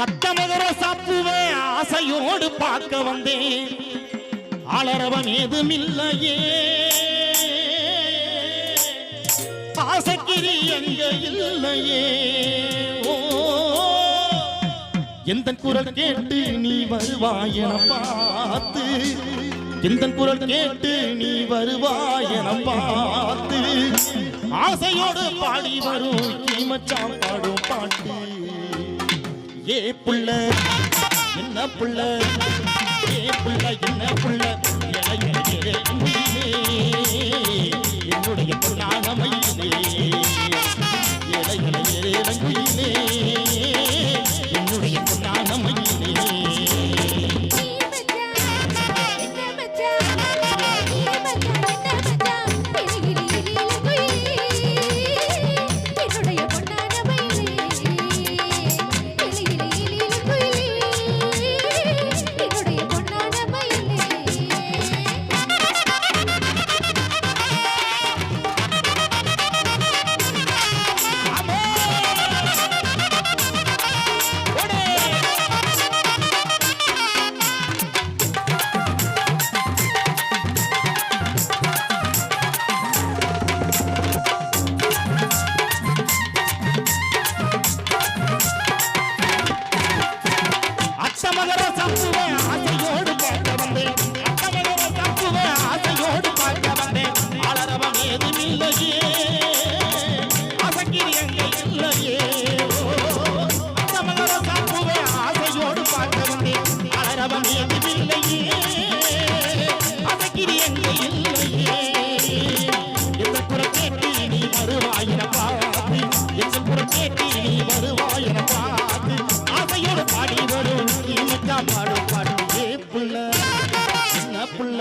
அத்தமகர சாப்புவேன் ஆசையோடு பார்க்க வந்தேன். அலரவம் ஏதும் இல்லையே ஆசைக்கிரி எங்க இல்லையே? ஓ எந்த குரல் கேட்டு நீ வருவாய் என பார்த்து. எந்த குரல் கேட்டு நீ வருவாய் என பார்த்து. ஆசையோடு பாடி வரும் மச்சான் பாடும் பாட்டு. ஏ புள்ள என்ன புள்ள? ஏ புள்ள என்ன புள்ள? எந்த கேட்டி கேட்டு நீ வருவாயின பார்த்து ஆசையோடு பாடி வரும் இனிக்கா பாடும். பாட்டு ஏ புள்ள என்ன புள்ள.